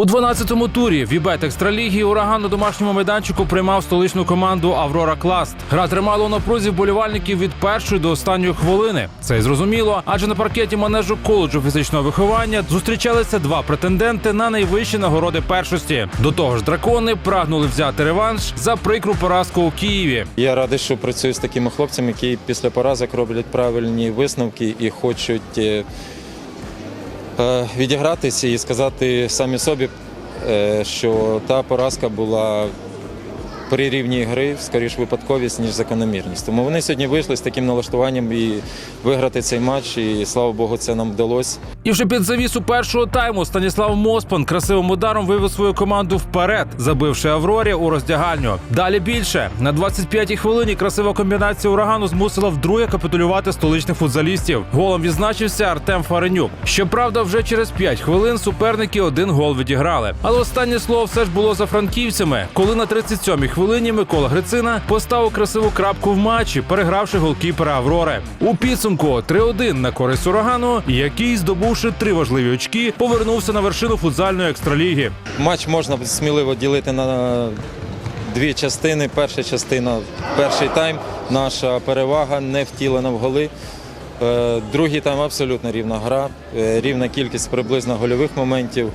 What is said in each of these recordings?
У 12-му турі Вібет Екстраліги ураган на домашньому майданчику приймав столичну команду Аврора Класт. Гра тримала у напрузі вболівальників від першої до останньої хвилини. Це й зрозуміло, адже на паркеті манежу коледжу фізичного виховання зустрічалися два претенденти на найвищі нагороди першості. До того ж, дракони прагнули взяти реванш за прикру поразку у Києві. Я радий, що працюю з такими хлопцями, які після поразок роблять правильні висновки і хочуть е, відігратися і сказати самі собі, е, що та поразка була при рівні гри, скоріш випадковість, ніж закономірність. Тому вони сьогодні вийшли з таким налаштуванням і виграти цей матч. І слава Богу, це нам вдалося. І вже під завісу першого тайму Станіслав Моспан красивим ударом вивів свою команду вперед, забивши Аврорі у роздягальню. Далі більше на 25-й хвилині красива комбінація урагану змусила вдруге капітулювати столичних футзалістів. Голом відзначився Артем Фаренюк. Щоправда, вже через 5 хвилин суперники один гол відіграли. Але останнє слово все ж було за франківцями, коли на 37-й хвилині Микола Грицина поставив красиву крапку в матчі, перегравши голкіпера Аврори. У підсумку 3-1 на користь урагану, який, здобувши три важливі очки, повернувся на вершину футзальної екстраліги. Матч можна сміливо ділити на дві частини. Перша частина, перший тайм, наша перевага не втілена в голи. Е, Другий тайм абсолютно рівна гра, е, рівна кількість приблизно гольових моментів.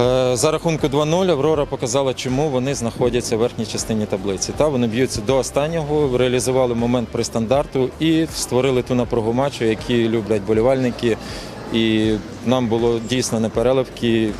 Е, За рахунку 2-0 Аврора показала, чому вони знаходяться в верхній частині таблиці. Та вони б'ються до останнього, реалізували момент при стандарту і створили ту напругу матчу, які люблять болівальники. І нам було дійсно непереливки.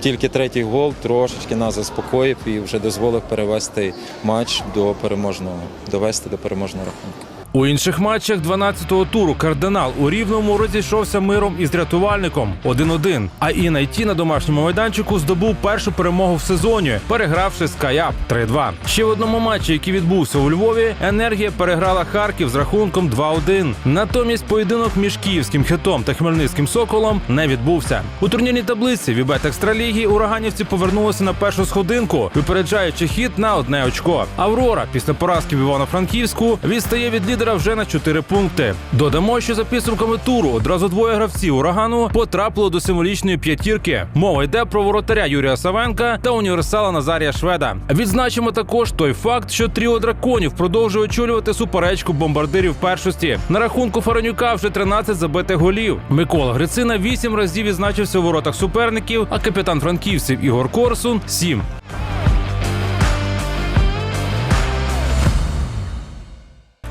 Тільки третій гол трошечки нас заспокоїв і вже дозволив перевести матч до переможного, довести до переможного рахунку. У інших матчах 12-го туру кардинал у рівному розійшовся миром із рятувальником 1-1. А Інайті на домашньому майданчику здобув першу перемогу в сезоні, перегравши Скаяп 3-2. Ще в одному матчі, який відбувся у Львові, енергія переграла Харків з рахунком 2-1. Натомість поєдинок між київським хитом та хмельницьким соколом не відбувся. У турнірній таблиці Вібет Екстраліги ураганівці повернулися на першу сходинку, випереджаючи хід на одне очко. Аврора після поразки в Івано-Франківську відстає від лідера вже на 4 пункти. Додамо, що за підсумками туру одразу двоє гравців урагану потрапили до символічної п'ятірки. Мова йде про воротаря Юрія Савенка та універсала Назарія Шведа. Відзначимо також той факт, що тріо драконів продовжує очолювати суперечку бомбардирів першості. На рахунку Фаранюка вже 13 забитих голів. Микола Грицина 8 разів відзначився у воротах суперників, а капітан франківців Ігор Корсун 7.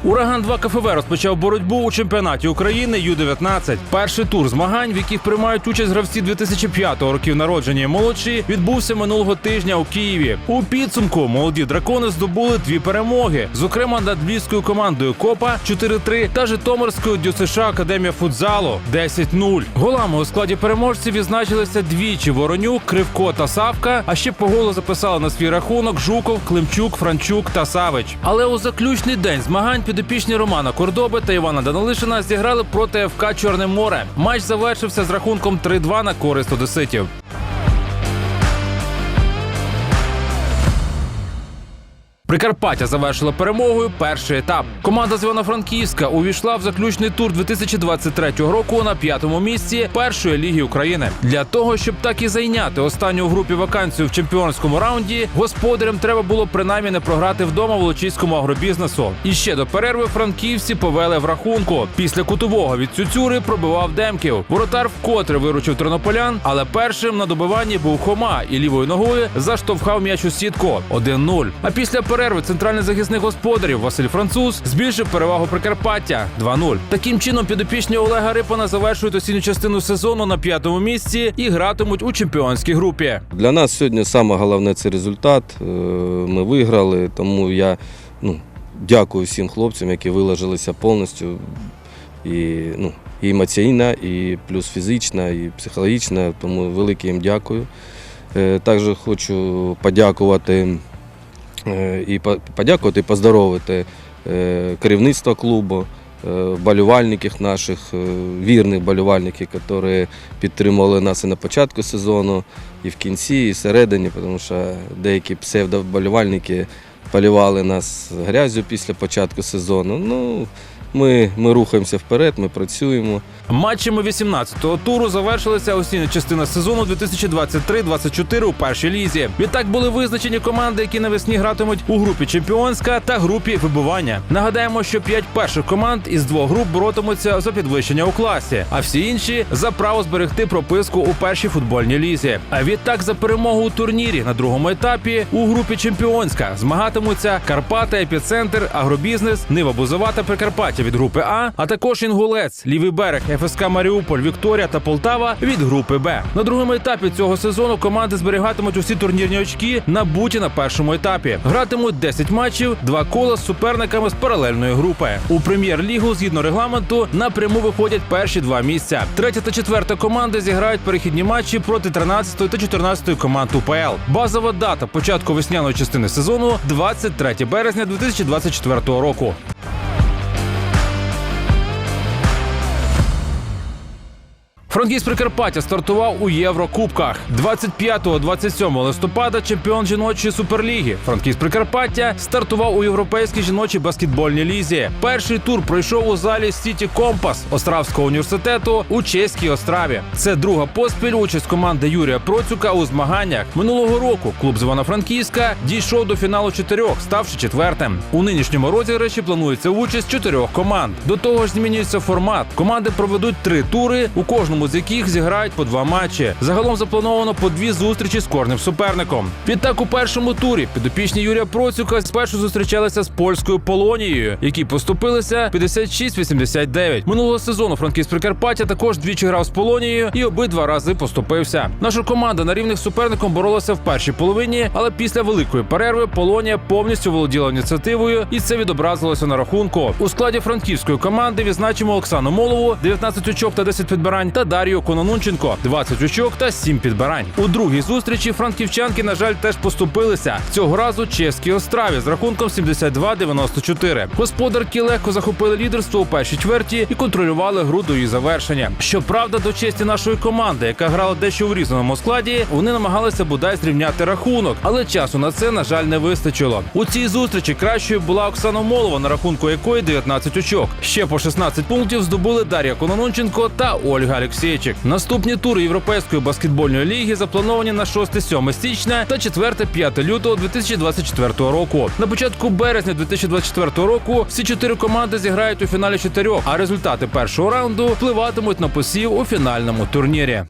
Ураган 2 КФВ розпочав боротьбу у чемпіонаті України Ю-19. Перший тур змагань, в яких приймають участь гравці 2005 років народження і молодші, відбувся минулого тижня у Києві. У підсумку молоді дракони здобули дві перемоги, зокрема над львівською командою Копа 4-3 та Житомирською ДЮСШ Академія футзалу 10-0. Голами у складі переможців відзначилися двічі Воронюк, Кривко та Савка. А ще по голу записали на свій рахунок Жуков, Климчук, Франчук та Савич. Але у заключний день змагань підопічні Романа Кордоби та Івана Данилишина зіграли проти ФК Чорне море. Матч завершився з рахунком 3-2 на користь одеситів. Прикарпаття завершила перемогою перший етап. Команда з Івано-Франківська увійшла в заключний тур 2023 року на п'ятому місці першої ліги України. Для того щоб так і зайняти останню в групі вакансію в чемпіонському раунді, господарям треба було принаймні не програти вдома волочиському агробізнесу. І ще до перерви франківці повели в рахунку. Після кутового від Цюцюри пробивав Демків. Воротар вкотре виручив тернополян, але першим на добиванні був Хома і лівою ногою заштовхав м'яч у сітку 1-0. А після перерви центральний захисник господарів Василь Француз збільшив перевагу Прикарпаття 2-0. Таким чином, підопічні Олега Рипана завершують осінню частину сезону на п'ятому місці і гратимуть у чемпіонській групі. Для нас сьогодні саме головне це результат. Е, Ми виграли, тому я ну, дякую всім хлопцям, які виложилися повністю. І, ну, і емоційно, і плюс фізично, і психологічно. Тому велике їм дякую. Е, Також хочу подякувати і по- подякувати і поздоровити е, керівництво клубу, е, наших, е, вірних вболівальників, які підтримували нас і на початку сезону, і в кінці, і всередині, тому що деякі псевдовболівальники полювали нас грязю після початку сезону. Ну, ми, ми рухаємося вперед, ми працюємо. Матчами 18-го туру завершилася осіння частина сезону 2023-24 у першій лізі. Відтак були визначені команди, які навесні гратимуть у групі чемпіонська та групі вибування. Нагадаємо, що п'ять перших команд із двох груп боротимуться за підвищення у класі, а всі інші за право зберегти прописку у першій футбольній лізі. А відтак за перемогу у турнірі на другому етапі у групі чемпіонська змагатимуться Карпата, Епіцентр, Агробізнес, Нива Бузова та Прикарпаття від групи А, а також Інгулець, Лівий берег, ФСК Маріуполь, Вікторія та Полтава від групи Б. На другому етапі цього сезону команди зберігатимуть усі турнірні очки, набуті на першому етапі. Гратимуть 10 матчів, два кола з суперниками з паралельної групи. У прем'єр-лігу згідно регламенту напряму виходять перші два місця. Третя та четверта команди зіграють перехідні матчі проти 13 та 14 команд УПЛ. Базова дата початку весняної частини сезону 23 березня 2024 року. Франківськ Прикарпаття стартував у Єврокубках 25-27 листопада. Чемпіон жіночої суперліги Франківськ Прикарпаття стартував у європейській жіночій баскетбольній лізі. Перший тур пройшов у залі Сіті Компас Остравського університету у чеській Остраві. Це друга поспіль участь команди Юрія Процюка у змаганнях. Минулого року клуб з Івано-Франківська дійшов до фіналу чотирьох, ставши четвертим. У нинішньому розіграші планується участь чотирьох команд. До того ж, змінюється формат. Команди проведуть три тури, у кожному з яких зіграють по два матчі. Загалом заплановано по дві зустрічі з кожним суперником. Відтак у першому турі підопічні Юрія Процюка спершу зустрічалися з польською Полонією, які поступилися 56-89. Минулого сезону Франківськ Прикарпаття також двічі грав з Полонією і обидва рази поступився. Наша команда на рівних суперником боролася в першій половині, але після великої перерви Полонія повністю володіла ініціативою, і це відобразилося на рахунку. У складі франківської команди відзначимо Оксану Молову, 19 очок та 10 підбирань, та Дар'ю Кононунченко, 20 очок та 7 підбирань. У другій зустрічі франківчанки, на жаль, теж поступилися. Цього разу чеській остраві з рахунком 72-94. Господарки легко захопили лідерство у першій чверті і контролювали гру до її завершення. Щоправда, до честі нашої команди, яка грала дещо в різному складі, вони намагалися бодай зрівняти рахунок, але часу на це, на жаль, не вистачило. У цій зустрічі кращою була Оксана Молова, на рахунку якої 19 очок. Ще по 16 пунктів здобули Дар'я Кононунченко та Ольга Алексєйчик. Наступні тури Європейської баскетбольної ліги заплановані на 6-7 січня та 4-5 лютого 2024 року. На початку березня 2024 року всі чотири команди зіграють у фіналі чотирьох, а результати першого раунду впливатимуть на посів у фінальному турнірі.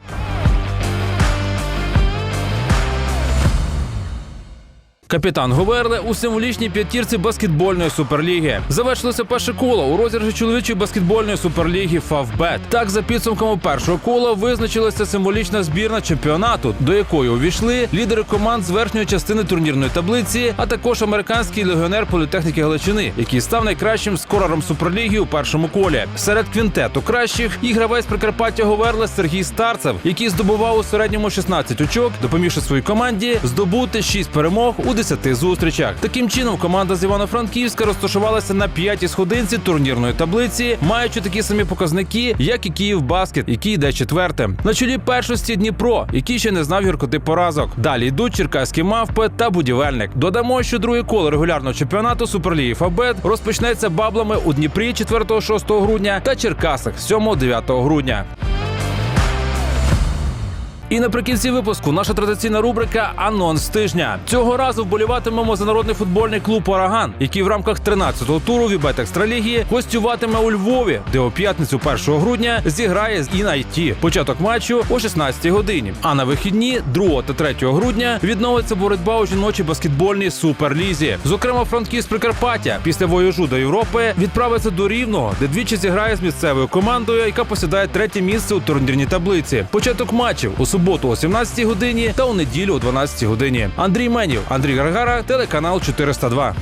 Капітан Говерле у символічній п'ятірці баскетбольної суперліги. Завершилося перше коло у розіграші чоловічої баскетбольної суперліги Фавбет. Так, за підсумками першого кола визначилася символічна збірна чемпіонату, до якої увійшли лідери команд з верхньої частини турнірної таблиці, а також американський легіонер політехніки Галичини, який став найкращим скорером суперліги у першому колі. Серед квінтету кращих і гравець Прикарпаття Говерле Сергій Старцев, який здобував у середньому 16 очок, допомігши своїй команді здобути 6 перемог у 10 зустрічах. Таким чином, команда з Івано-Франківська розташувалася на п'ятій сходинці турнірної таблиці, маючи такі самі показники, як і Київ Баскет, який йде четвертим. На чолі першості Дніпро, який ще не знав гіркоти поразок. Далі йдуть черкаські мавпи та будівельник. Додамо, що друге коло регулярного чемпіонату Суперліги Фабет розпочнеться баблами у Дніпрі 4-6 грудня та Черкасах 7-9 грудня. І наприкінці випуску наша традиційна рубрика Анонс тижня. Цього разу вболіватимемо за народний футбольний клуб Ораган, який в рамках 13-го туру Вібет Екстраліги гостюватиме у Львові, де у п'ятницю 1 грудня зіграє з Інайті. Початок матчу о 16-й годині. А на вихідні 2 та 3 грудня відновиться боротьба у жіночій баскетбольній суперлізі. Зокрема, франківськ Прикарпаття після вояжу до Європи відправиться до Рівного, де двічі зіграє з місцевою командою, яка посідає третє місце у турнірній таблиці. Початок матчів у суботу о 17 годині та у неділю о 12 годині. Андрій Менів, Андрій Гаргара, телеканал 402.